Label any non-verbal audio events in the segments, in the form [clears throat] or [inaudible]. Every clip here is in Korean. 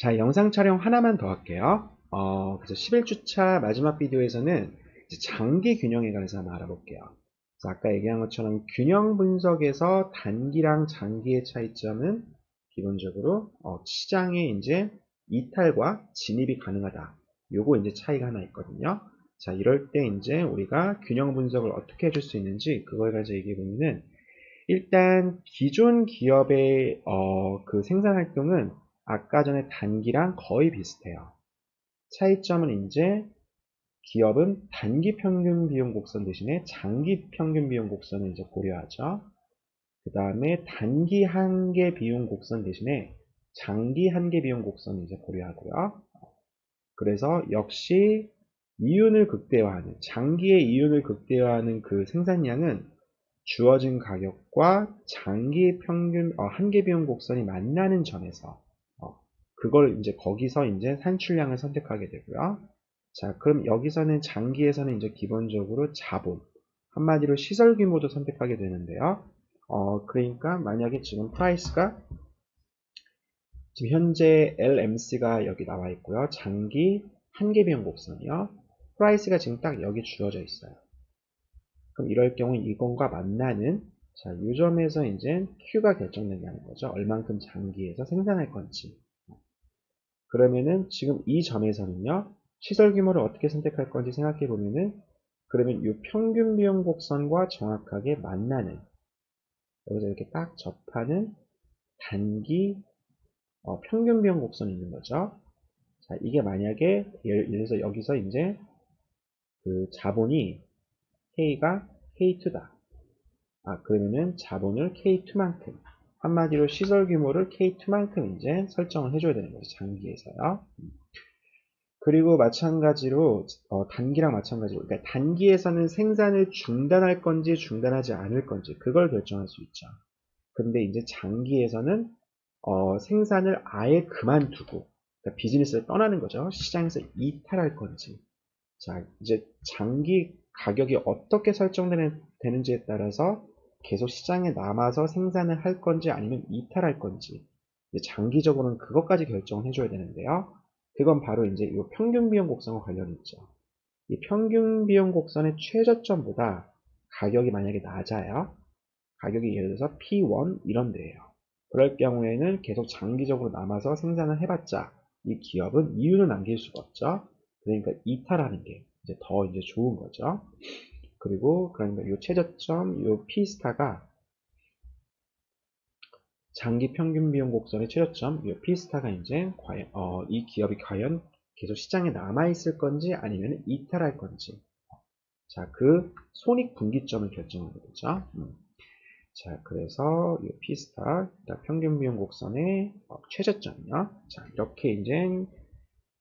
자, 영상 촬영 하나만 더 할게요. 어, 그래서 11주차 마지막 비디오에서는 장기 균형에 관해서 한번 알아볼게요. 아까 얘기한 것처럼 균형 분석에서 단기랑 장기의 차이점은 기본적으로 어, 시장에 이제 이탈과 진입이 가능하다. 요거 이제 차이가 하나 있거든요. 자, 이럴 때 이제 우리가 균형 분석을 어떻게 해줄 수 있는지 그거에 관해서 얘기해 보면은 일단 기존 기업의 어, 그 생산 활동은 아까 전에 단기랑 거의 비슷해요. 차이점은 이제 기업은 단기 평균 비용 곡선 대신에 장기 평균 비용 곡선을 이제 고려하죠. 그 다음에 단기 한계 비용 곡선 대신에 장기 한계 비용 곡선을 이제 고려하고요. 그래서 역시 이윤을 극대화하는 장기의 이윤을 극대화하는 그 생산량은 주어진 가격과 장기 평균 어, 한계 비용 곡선이 만나는 점에서 어, 그걸 이제 거기서 이제 산출량을 선택하게 되고요. 자, 그럼 여기서는 장기에서는 이제 기본적으로 자본 한마디로 시설 규모도 선택하게 되는데요. 어, 그러니까 만약에 지금 프라이스가 지금 현재 LMC가 여기 나와 있고요. 장기 한계 비용 곡선이요. 프라이스가 지금 딱 여기 주어져 있어요. 그럼 이럴 경우 이건과 만나는 자, 이 점에서 이제 Q가 결정된다는 거죠. 얼만큼 장기에서 생산할 건지. 그러면은 지금 이 점에서는요. 시설 규모를 어떻게 선택할 건지 생각해 보면은 그러면 이 평균 비용 곡선과 정확하게 만나는 여기서 이렇게 딱 접하는 단기 어, 평균 비용 곡선이 있는 거죠. 자, 이게 만약에 예를 들어서 여기서 이제 그 자본이 K가 K2다. 아, 그러면은 자본을 K2만큼 한마디로 시설 규모를 K2만큼 이제 설정을 해줘야 되는 거죠. 장기에서요. 그리고 마찬가지로 어, 단기랑 마찬가지로 그러니까 단기에서는 생산을 중단할 건지 중단하지 않을 건지 그걸 결정할 수 있죠. 근데 이제 장기에서는 어, 생산을 아예 그만두고 그러니까 비즈니스를 떠나는 거죠. 시장에서 이탈할 건지. 자, 이제 장기 가격이 어떻게 설정되는지에 따라서 계속 시장에 남아서 생산을 할 건지 아니면 이탈할 건지 장기적으로는 그것까지 결정을 해줘야 되는데요. 그건 바로 이제 이 평균 비용 곡선과 관련이 있죠. 이 평균 비용 곡선의 최저점보다 가격이 만약에 낮아요. 가격이 예를 들어서 P1 이런 데예요. 그럴 경우에는 계속 장기적으로 남아서 생산을 해봤자 이 기업은 이윤을 남길 수가 없죠. 그러니까 이탈하는 게 이제 더 이제 좋은 거죠. 그리고 그러니까 이 최저점, 이 P스타가 장기 평균 비용 곡선의 최저점, 이 P스타가 이제 과연, 어, 이 기업이 과연 계속 시장에 남아 있을 건지 아니면 이탈할 건지. 자, 그 손익 분기점을 결정하는 거죠. 음. 자, 그래서 이 P스타, 평균 비용 곡선의 어, 최저점이요. 자, 이렇게 이제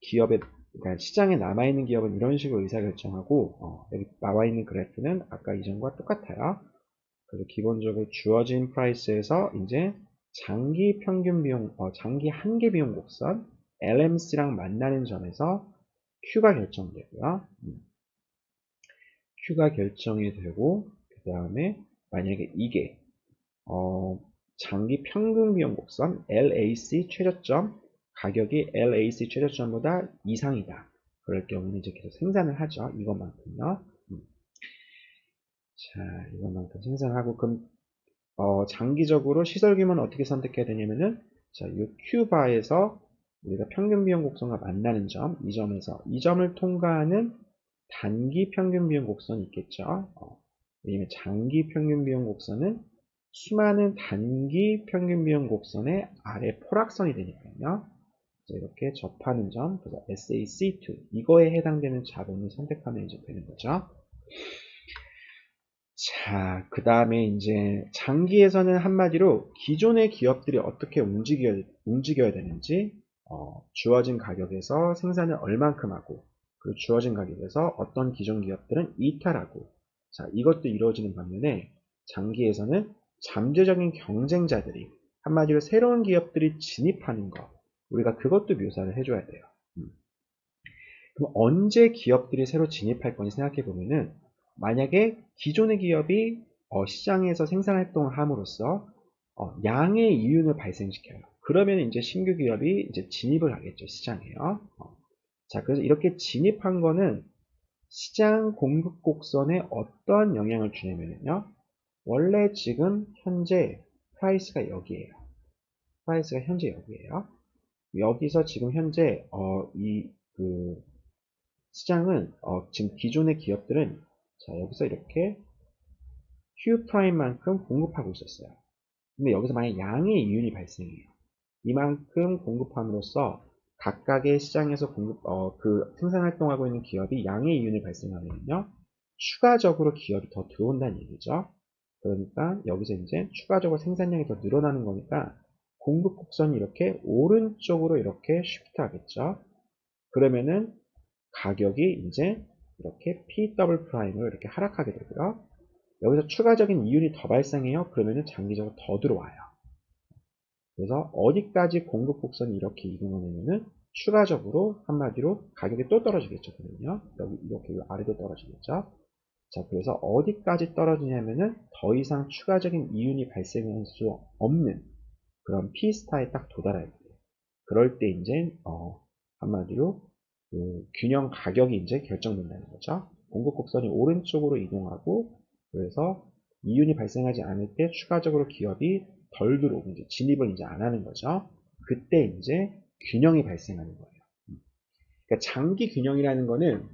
기업의 그러니까 시장에 남아있는 기업은 이런 식으로 의사결정하고 어, 여기 나와있는 그래프는 아까 이전과 똑같아요. 그래서 기본적으로 주어진 프라이스에서 이제 장기 평균 비용, 어, 장기 한계 비용 곡선 LMC랑 만나는 점에서 Q가 결정되고요. 음. Q가 결정이 되고 그 다음에 만약에 이게 어, 장기 평균 비용 곡선 LAC 최저점 가격이 LAC 최저점보다 이상이다. 그럴 경우는 이제 계속 생산을 하죠. 이것만큼요. 음. 자, 이것만큼 생산하고 그럼 어, 장기적으로 시설 규모는 어떻게 선택해야 되냐면은 자, 이 Q바에서 우리가 평균 비용 곡선과 만나는 점, 이 점에서 이 점을 통과하는 단기 평균 비용 곡선이 있겠죠. 어, 왜냐면 장기 평균 비용 곡선은 수많은 단기 평균 비용 곡선의 아래 포락선이 되니까요. 이렇게 접하는 점, 그래서 SAC2 이거에 해당되는 자본을 선택하면 이제 되는 거죠. 자, 그 다음에 이제 장기에서는 한마디로 기존의 기업들이 어떻게 움직여, 움직여야 되는지 어, 주어진 가격에서 생산을 얼만큼 하고 그 주어진 가격에서 어떤 기존 기업들은 이탈하고 자 이것도 이루어지는 반면에 장기에서는 잠재적인 경쟁자들이 한마디로 새로운 기업들이 진입하는 것 우리가 그것도 묘사를 해줘야 돼요. 음. 그럼 언제 기업들이 새로 진입할 건지 생각해 보면은 만약에 기존의 기업이 어, 시장에서 생산 활동을 함으로써 어, 양의 이윤을 발생시켜요. 그러면 이제 신규 기업이 이제 진입을 하겠죠, 시장에요. 어. 자, 그래서 이렇게 진입한 거는 시장 공급 곡선에 어떤 영향을 주냐면요. 원래 지금 현재 프라이스가 여기에요. 프라이스가 현재 여기에요. 여기서 지금 현재 어, 이그 시장은 어, 지금 기존의 기업들은 자 여기서 이렇게 Q 프라임만큼 공급하고 있었어요. 근데 여기서 만약 양의 이윤이 발생해요. 이만큼 공급함으로써 각각의 시장에서 공급, 어, 그 생산 활동하고 있는 기업이 양의 이윤을 발생하면요. 추가적으로 기업이 더 들어온다는 얘기죠. 그러니까 여기서 이제 추가적으로 생산량이 더 늘어나는 거니까 공급 곡선이 이렇게 오른쪽으로 이렇게 쉬프트 하겠죠. 그러면은 가격이 이제 이렇게 P 더블 프라임으로 이렇게 하락하게 되고요. 여기서 추가적인 이윤이 더 발생해요. 그러면은 장기적으로 더 들어와요. 그래서 어디까지 공급 곡선이 이렇게 이동하냐면은 추가적으로 한마디로 가격이 또 떨어지겠죠. 그러면요. 여기 이렇게 아래로 떨어지겠죠. 자, 그래서 어디까지 떨어지냐면은 더 이상 추가적인 이윤이 발생할 수 없는 그런 P스타에 딱 도달할 때. 그럴 때 이제, 어, 한마디로 그 균형 가격이 이제 결정된다는 거죠. 공급 곡선이 오른쪽으로 이동하고 그래서 이윤이 발생하지 않을 때 추가적으로 기업이 덜 들어오고 이제 진입을 이제 안 하는 거죠. 그때 이제 균형이 발생하는 거예요. 그러니까 장기 균형이라는 거는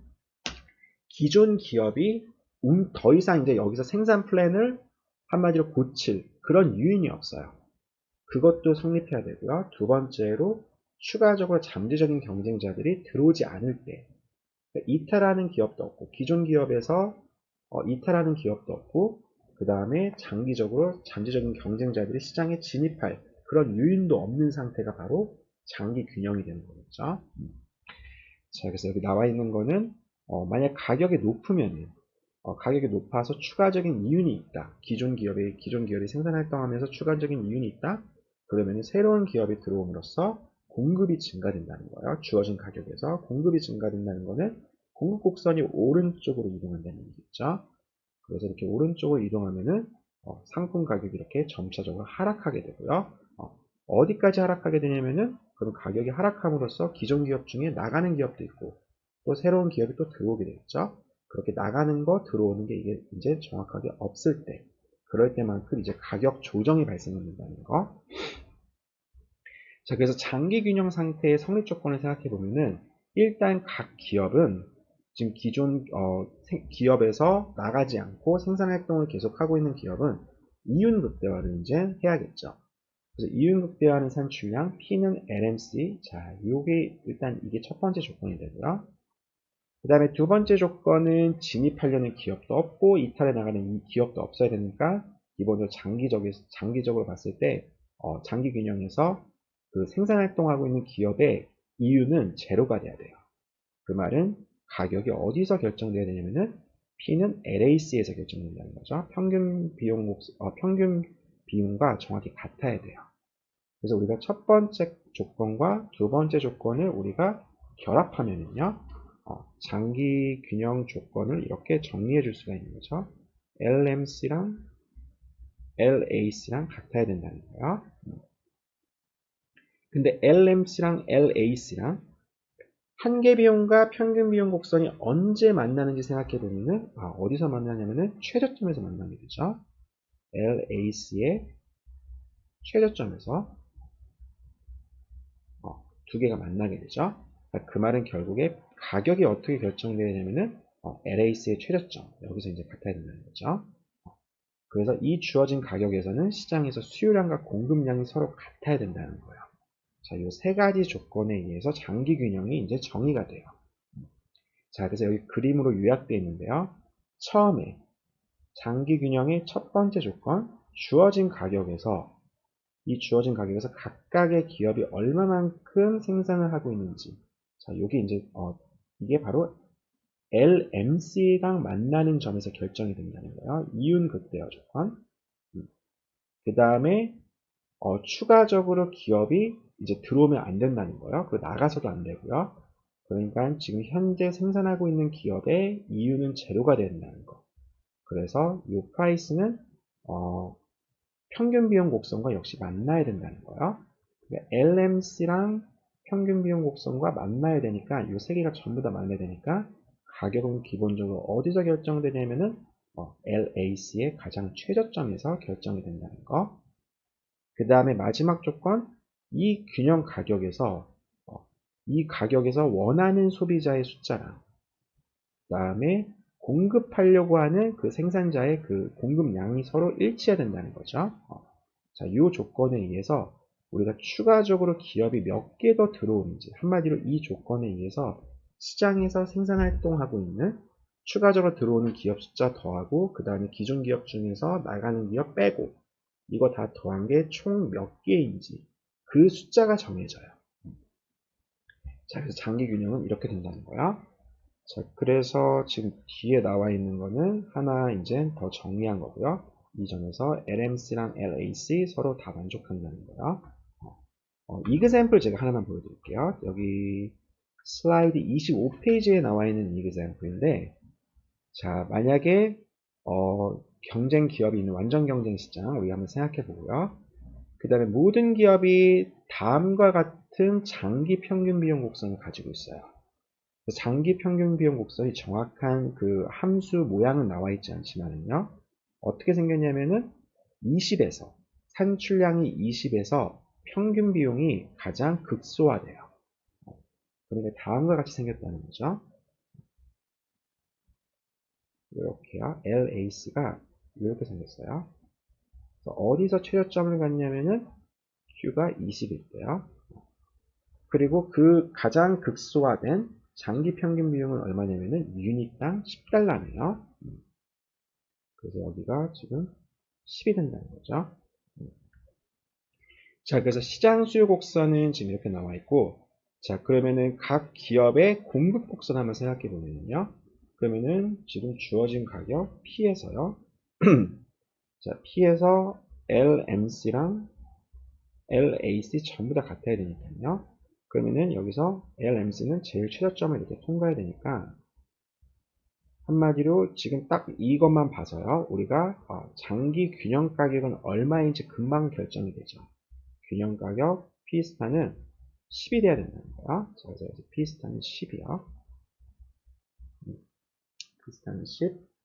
기존 기업이 음, 더 이상 이제 여기서 생산 플랜을 한마디로 고칠 그런 유인이 없어요. 그것도 성립해야 되고요. 두 번째로 추가적으로 잠재적인 경쟁자들이 들어오지 않을 때 그러니까 이탈하는 기업도 없고 기존 기업에서 어, 이탈하는 기업도 없고 그 다음에 장기적으로 잠재적인 경쟁자들이 시장에 진입할 그런 유인도 없는 상태가 바로 장기 균형이 되는 거겠죠. 음. 자, 그래서 여기 나와 있는 거는 어, 만약 가격이 높으면 어, 가격이 높아서 추가적인 이윤이 있다. 기존 기업이 기존 기업이 생산 활동하면서 추가적인 이윤이 있다. 그러면 새로운 기업이 들어옴으로써 공급이 증가된다는 거예요. 주어진 가격에서 공급이 증가된다는 것은 공급 곡선이 오른쪽으로 이동한다는 얘기죠. 그래서 이렇게 오른쪽으로 이동하면은 어, 상품 가격이 이렇게 점차적으로 하락하게 되고요. 어, 디까지 하락하게 되냐면은 그럼 가격이 하락함으로써 기존 기업 중에 나가는 기업도 있고 또 새로운 기업이 또 들어오게 되겠죠. 그렇게 나가는 거 들어오는 게 이게 이제 정확하게 없을 때 그럴 때만큼 이제 가격 조정이 발생된다는 거. 자, 그래서 장기 균형 상태의 성립 조건을 생각해 보면은 일단 각 기업은 지금 기존 어, 기업에서 나가지 않고 생산 활동을 계속하고 있는 기업은 이윤 극대화를 이제 해야겠죠. 그래서 이윤 극대화하는 산출량 P는 LMC. 자, 요게 일단 이게 첫 번째 조건이 되고요. 그 다음에 두 번째 조건은 진입하려는 기업도 없고 이탈해 나가는 기업도 없어야 되니까 기본적으로 장기적, 장기적으로 봤을 때 어, 장기 균형에서 그 생산 활동하고 있는 기업의 이윤은 제로가 돼야 돼요. 그 말은 가격이 어디서 결정돼야 되냐면은 P는 LAC에서 결정된다는 거죠. 평균 비용 어, 평균 비용과 정확히 같아야 돼요. 그래서 우리가 첫 번째 조건과 두 번째 조건을 우리가 결합하면은요, 어, 장기 균형 조건을 이렇게 정리해 줄 수가 있는 거죠. LMC랑 LAC랑 같아야 된다는 거예요. 근데 LMC랑 LAC랑 한계 비용과 평균 비용 곡선이 언제 만나는지 생각해 보면은 아, 어디서 만나냐면은 최저점에서 만나게 되죠. LAC의 최저점에서 어, 두 개가 만나게 되죠. 그러니까 그 말은 결국에 가격이 어떻게 결정되냐면은 어, LAC의 최저점 여기서 이제 같아야 된다는 거죠. 그래서 이 주어진 가격에서는 시장에서 수요량과 공급량이 서로 같아야 된다는 거예요. 자, 이 세 가지 조건에 의해서 장기 균형이 이제 정의가 돼요. 자, 그래서 여기 그림으로 요약되어 있는데요. 처음에 장기 균형의 첫 번째 조건, 주어진 가격에서 이 주어진 가격에서 각각의 기업이 얼마만큼 생산을 하고 있는지. 자, 이게 이제 어, 이게 바로 LMC랑 만나는 점에서 결정이 된다는 거예요. 이윤 극대화 조건. 음. 그 다음에 어, 추가적으로 기업이 이제 들어오면 안 된다는 거예요. 그 나가서도 안 되고요. 그러니까 지금 현재 생산하고 있는 기업의 이유는 제로가 된다는 거. 그래서 이 프라이스는 어, 평균 비용 곡선과 역시 만나야 된다는 거예요. LMC랑 평균 비용 곡선과 만나야 되니까 이 세 개가 전부 다 만나야 되니까 가격은 기본적으로 어디서 결정되냐면은 어, LAC의 가장 최저점에서 결정이 된다는 거. 그 다음에 마지막 조건 이 균형 가격에서 어, 이 가격에서 원하는 소비자의 숫자랑 그 다음에 공급하려고 하는 그 생산자의 그 공급량이 서로 일치해야 된다는 거죠. 어. 자, 이 조건에 의해서 우리가 추가적으로 기업이 몇 개 더 들어오는지 한마디로 이 조건에 의해서 시장에서 생산 활동하고 있는 추가적으로 들어오는 기업 숫자 더하고 그 다음에 기존 기업 중에서 나가는 기업 빼고 이거 다 더한 게 총 몇 개인지 그 숫자가 정해져요. 자, 그래서 장기 균형은 이렇게 된다는 거야. 자, 그래서 지금 뒤에 나와 있는 거는 하나 이제 더 정리한 거고요. 이 점에서 LMC랑 LAC 서로 다 만족한다는 거야. 어, 이그샘플 제가 하나만 보여드릴게요. 여기 슬라이드 25페이지에 나와 있는 이그샘플인데 자, 만약에 어, 경쟁 기업이 있는 완전 경쟁 시장 우리 한번 생각해 보고요. 그 다음에 모든 기업이 다음과 같은 장기 평균 비용 곡선을 가지고 있어요. 장기 평균 비용 곡선이 정확한 그 함수 모양은 나와 있지 않지만요. 어떻게 생겼냐면은 20에서 산출량이 20에서 평균 비용이 가장 극소화돼요. 그러니까 다음과 같이 생겼다는 거죠. 이렇게요. LAC가 이렇게 생겼어요. 어디서 최저점을 갖냐면은 Q가 20일 때요. 그리고 그 가장 극소화된 장기 평균 비용은 얼마냐면은 유닛당 10달러네요. 그래서 여기가 지금 10이 된다는 거죠. 자, 그래서 시장 수요 곡선은 지금 이렇게 나와 있고, 자, 그러면은 각 기업의 공급 곡선 한번 생각해 보면요. 그러면은 지금 주어진 가격 P에서요. [clears throat] 자, P에서 LMC랑 LAC 전부 다 같아야 되니까요. 그러면은 여기서 LMC는 제일 최저점을 이렇게 통과해야 되니까 한마디로 지금 딱 이것만 봐서요. 우리가 어, 장기 균형 가격은 얼마인지 금방 결정이 되죠. 균형 가격 P스타는 10이 돼야 된다는 거야. 자, 그래서 P스타는 10이요. P스타는 10.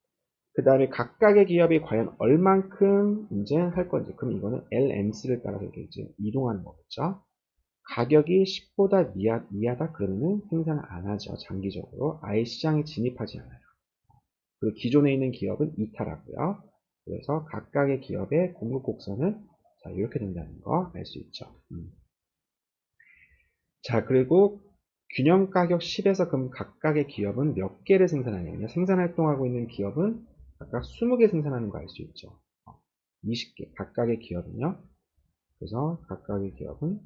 그 다음에 각각의 기업이 과연 얼만큼 이제 할 건지. 그럼 이거는 LMC를 따라서 이렇게 이제 이동하는 거겠죠. 가격이 10보다 미하, 미하다 그러면은 생산을 안 하죠. 장기적으로. 아예 시장에 진입하지 않아요. 그리고 기존에 있는 기업은 이탈하고요. 그래서 각각의 기업의 공급 곡선은 자, 이렇게 된다는 거 알 수 있죠. 음. 자, 그리고 균형 가격 10에서 그럼 각각의 기업은 몇 개를 생산하냐면요. 생산 활동하고 있는 기업은 각각 20개 생산하는 거 알 수 있죠. 20개. 어, 각각의 기업은요. 그래서 각각의 기업은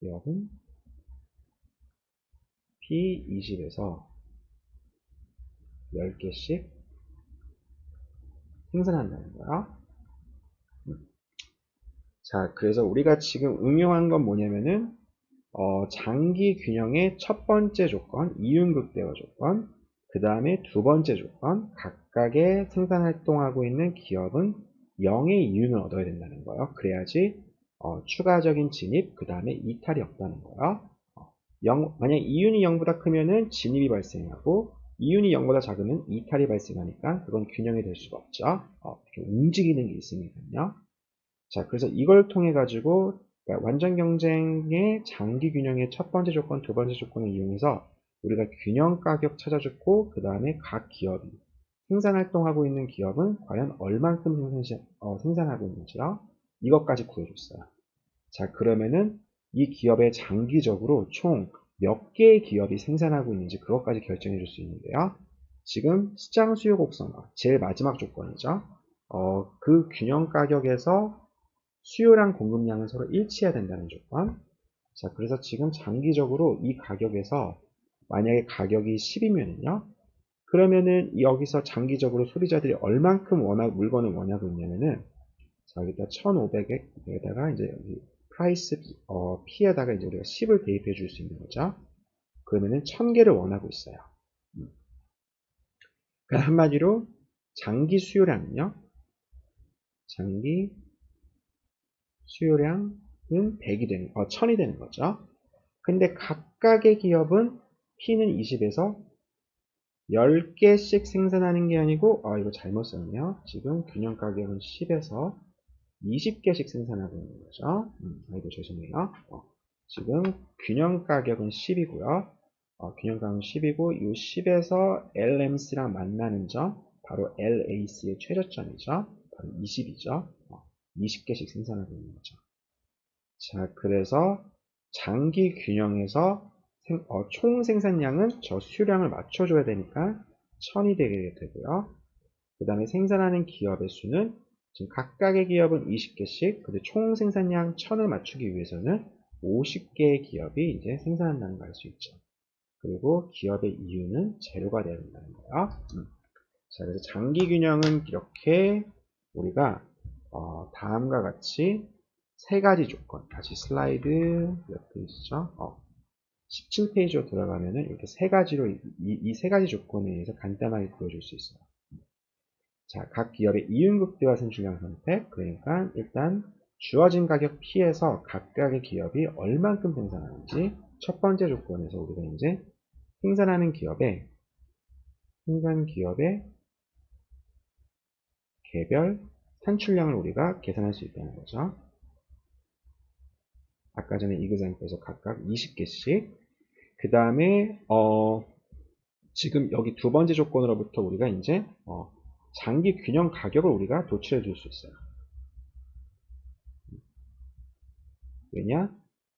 기업은 P20에서 10개씩 생산한다는 거야. 자, 그래서 우리가 지금 응용한 건 뭐냐면은 어, 장기 균형의 첫 번째 조건, 이윤극대화 조건, 그 다음에 두 번째 조건, 각각의 생산 활동하고 있는 기업은 0의 이윤을 얻어야 된다는 거예요. 그래야지 어, 추가적인 진입, 그 다음에 이탈이 없다는 거예요. 어, 0, 만약 이윤이 0보다 크면은 진입이 발생하고 이윤이 0보다 작으면 이탈이 발생하니까 그건 균형이 될 수가 없죠. 어, 움직이는 게 있으니까요. 자, 그래서 이걸 통해 가지고 그러니까 완전 경쟁의 장기 균형의 첫 번째 조건, 두 번째 조건을 이용해서 우리가 균형 가격 찾아줬고 그 다음에 각 기업이 생산 활동하고 있는 기업은 과연 얼만큼 생산, 어, 생산하고 있는지요. 이것까지 구해줬어요. 자, 그러면은 이 기업의 장기적으로 총 몇 개의 기업이 생산하고 있는지 그것까지 결정해 줄 수 있는데요. 지금 시장 수요 곡선, 제일 마지막 조건이죠. 어, 그 균형 가격에서 수요랑 공급량은 서로 일치해야 된다는 조건. 자, 그래서 지금 장기적으로 이 가격에서 만약에 가격이 10이면요. 그러면은 여기서 장기적으로 소비자들이 얼만큼 원하, 물건을 원하고 있냐면은 자, 여기다 1500에다가 이제 여기 프라이스 어, P에다가 이제 우리가 10을 대입해 줄 수 있는 거죠. 그러면은 1000개를 원하고 있어요. 음. 그러니까 한마디로 장기 수요량은요. 장기 수요량은 100이 되는, 어, 1000이 되는 거죠. 근데 각각의 기업은 P는 20에서 10개씩 생산하는 게 아니고, 아, 이거 잘못 썼네요. 지금 균형 가격은 10에서 20개씩 생산하고 있는 거죠. 음, 아이고, 죄송해요. 어, 지금 균형 가격은 10이고요. 어, 균형 가격은 10이고, 이 10에서 LMC랑 만나는 점, 바로 LAC의 최저점이죠. 바로 20이죠. 어, 20개씩 생산하고 있는 거죠. 자, 그래서 장기 균형에서 생- 어, 총 생산량은 저 수량을 맞춰줘야 되니까 1000이 되게 되고요. 그 다음에 생산하는 기업의 수는 지금 각각의 기업은 20개씩, 근데 총 생산량 1000을 맞추기 위해서는 50개의 기업이 이제 생산한다는 걸 알 수 있죠. 그리고 기업의 이유는 재료가 돼야 된다는 거예요. 음. 자, 그래서 장기 균형은 이렇게 우리가 어, 다음과 같이 세 가지 조건. 다시 슬라이드 몇 페이지죠? 어, 17페이지로 들어가면은 이렇게 세 가지로 이 세 가지 조건에 의해서 간단하게 보여줄 수 있어요. 자, 각 기업의 이윤극대화 산출량 선택. 그러니까 일단 주어진 가격 P에서 각각의 기업이 얼만큼 생산하는지 첫 번째 조건에서 우리가 이제 생산하는 기업의 생산 기업의 개별 산출량을 우리가 계산할 수 있다는 거죠. 아까 전에 이그zam플에서 각각 20개씩 그 다음에 어, 지금 여기 두 번째 조건으로부터 우리가 이제 어, 장기 균형 가격을 우리가 도출해 줄 수 있어요. 왜냐?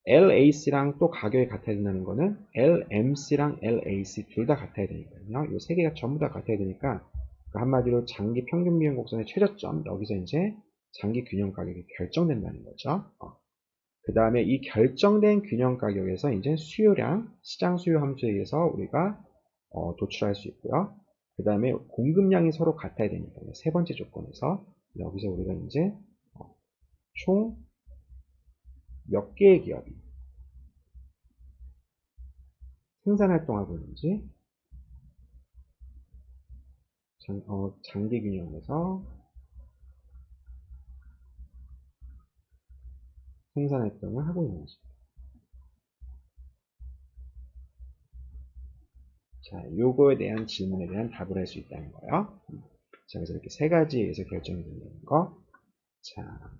LAC랑 또 가격이 같아야 된다는 거는 LMC랑 LAC 둘 다 같아야 되니까요. 이 세 개가 전부 다 같아야 되니까 그 한마디로 장기 평균 비용 곡선의 최저점 여기서 이제 장기 균형 가격이 결정된다는 거죠. 그 다음에 이 결정된 균형 가격에서 이제 수요량, 시장 수요 함수에 의해서 우리가 어, 도출할 수 있고요. 그 다음에 공급량이 서로 같아야 되니까 세 번째 조건에서 여기서 우리가 이제 어, 총몇 개의 기업이 생산 활동하고 있는지 장, 어, 장기 균형에서 생산 활동을 하고 있는지 자, 요거에 대한 질문에 대한 답을 할 수 있다는 거예요. 자, 그래서 이렇게 세 가지에서 결정이 된다는 거. 자,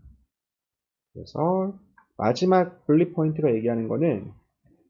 그래서 마지막 분리 포인트가 얘기하는 거는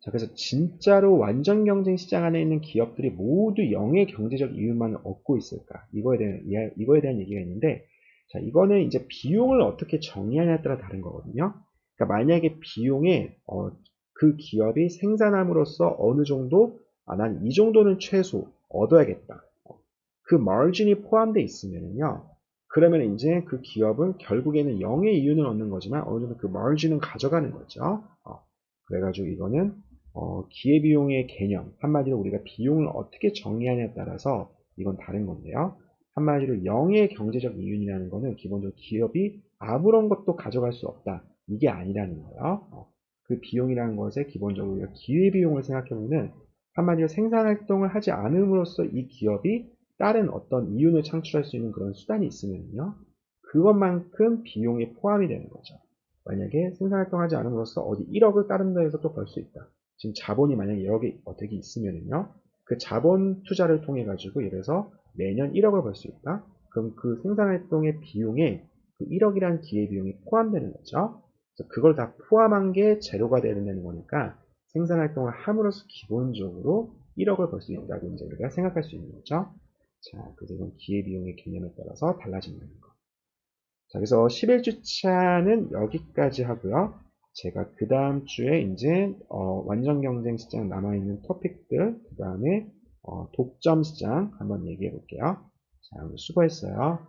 자, 그래서 진짜로 완전 경쟁 시장 안에 있는 기업들이 모두 영의 경제적 이유만을 얻고 있을까? 이거에 대한, 이거에 대한 얘기가 있는데, 자, 이거는 이제 비용을 어떻게 정의하냐에 따라 다른 거거든요. 그러니까 만약에 비용에, 어, 그 기업이 생산함으로써 어느 정도, 아, 난 이 정도는 최소 얻어야겠다. 어, 그 마진이 포함되어 있으면요. 그러면 이제 그 기업은 결국에는 영의 이윤을 얻는 거지만 어느 정도 그 마진은 가져가는 거죠. 어, 그래가지고 이거는 어, 기회비용의 개념, 한마디로 우리가 비용을 어떻게 정의하냐에 따라서 이건 다른 건데요. 한마디로 영의 경제적 이윤이라는 거는 기본적으로 기업이 아무런 것도 가져갈 수 없다. 이게 아니라는 거예요. 어, 그 비용이라는 것에 기본적으로 기회비용을 생각해보면 한마디로 생산 활동을 하지 않음으로써 이 기업이 다른 어떤 이윤을 창출할 수 있는 그런 수단이 있으면요. 그것만큼 비용에 포함이 되는 거죠. 만약에 생산 활동하지 않음으로써 어디 1억을 다른 데에서 또 벌 수 있다. 지금 자본이 만약에 1억이 어떻게 있으면요. 그 자본 투자를 통해 가지고 예를 들어서 매년 1억을 벌 수 있다. 그럼 그 생산 활동의 비용에 그 1억이라는 기회 비용이 포함되는 거죠. 그래서 그걸 다 포함한 게 재료가 된다는 거니까 생산 활동을 함으로써 기본적으로 1억을 벌 수 있다고 이제 우리가 생각할 수 있는 거죠. 자, 그래서 이건 기회비용의 개념에 따라서 달라진다는 거. 자, 그래서 11주차는 여기까지 하고요. 제가 그 다음 주에 이제 어, 완전 경쟁 시장 남아있는 토픽들, 그 다음에 어, 독점 시장 한번 얘기해 볼게요. 자, 수고했어요.